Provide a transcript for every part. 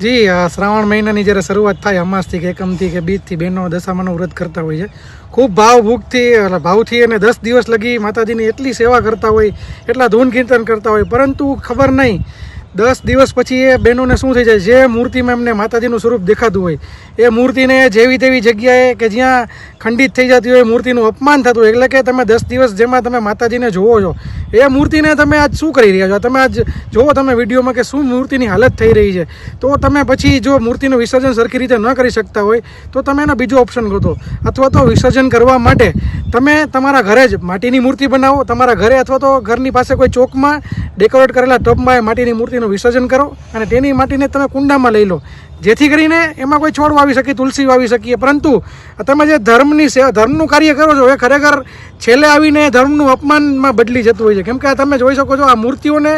જી શ્રાવણ મહિનાની જ્યારે શરૂઆત થાય, અમાસથી કે એકમથી કે બીજથી બહેનો દશામાનું વ્રત કરતા હોય છે. ખૂબ ભાવ ભૂખથી એટલે ભાવથી અને દસ દિવસ લગી માતાજીની એટલી સેવા કરતા હોય, એટલા ધૂન કીર્તન કરતા હોય, પરંતુ ખબર નહીં દસ દિવસ પછી એ બહેનોને શું થઈ જાય? જે મૂર્તિમાં એમને માતાજીનું સ્વરૂપ દેખાતું હોય, એ મૂર્તિને જેવી તેવી જગ્યાએ કે જ્યાં ખંડિત થઈ જતી હોય મૂર્તિનું અપમાન થતું હોય. એટલે કે તમે દસ દિવસ જેમાં તમે માતાજીને જોવો છો, એ મૂર્તિને તમે આજ શું કરી રહ્યા છો? તમે આજ જોવો તમે વિડીયોમાં કે શું મૂર્તિની હાલત થઈ રહી છે. તો તમે પછી જો મૂર્તિનું વિસર્જન સરખી રીતે ન કરી શકતા હોય, તો તમે એનો બીજો ઓપ્શન ગોતો. અથવા તો વિસર્જન કરવા માટે તમે તમારા ઘરે જ માટીની મૂર્તિ બનાવો, તમારા ઘરે અથવા તો ઘરની પાસે કોઈ ચોકમાં ડેકોરેટ કરેલા ટબમાં એ માટીની મૂર્તિનું વિસર્જન કરો અને તેની માટીને તમે કુંડામાં લઈ લો. જેથી કરીને એમાં કોઈ છોડ વાવી શકીએ તુલસી વાવી શકીએ. પરંતુ તમે જે ધર્મની સેવા, ધર્મનું કાર્ય કરો છો, એ ખરેખર છેલ્લે આવીને ધર્મનું અપમાનમાં બદલી જતું હોય છે. કેમ કે આ તમે જોઈ શકો છો, આ મૂર્તિઓને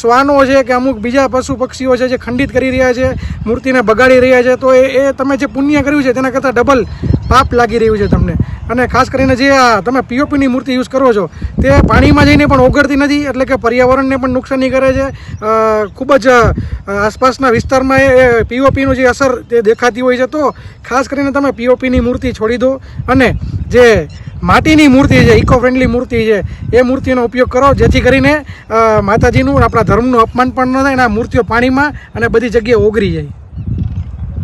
શ્વાનો છે કે અમુક બીજા પશુ પક્ષીઓ છે જે ખંડિત કરી રહ્યા છે, મૂર્તિને બગાડી રહ્યા છે. તો એ તમે જે પુણ્ય કર્યું છે, તેના કરતાં ડબલ પાપ લાગી રહ્યું છે તમને. અને ખાસ કરીને જે આ તમે પીઓપીની મૂર્તિ યુઝ કરો છો, તે પાણીમાં જઈને પણ ઓગળતી નથી, એટલે કે પર્યાવરણને પણ નુકસાની કરે છે. ખૂબ જ આસપાસના વિસ્તારમાં એ પીઓપીનું જે અસર તે દેખાતી હોય છે, તો ખાસ કરીને તમે પીઓપીની મૂર્તિ છોડી દો. અને જે માટીની મૂર્તિ છે ઇકો ફ્રેન્ડલી મૂર્તિ છે, એ મૂર્તિનો ઉપયોગ કરો. જેથી કરીને માતાજીનું આપણા ધર્મનું અપમાન પણ ન થાય અને આ મૂર્તિઓ પાણીમાં અને બધી જગ્યાએ ઓગરી જાય.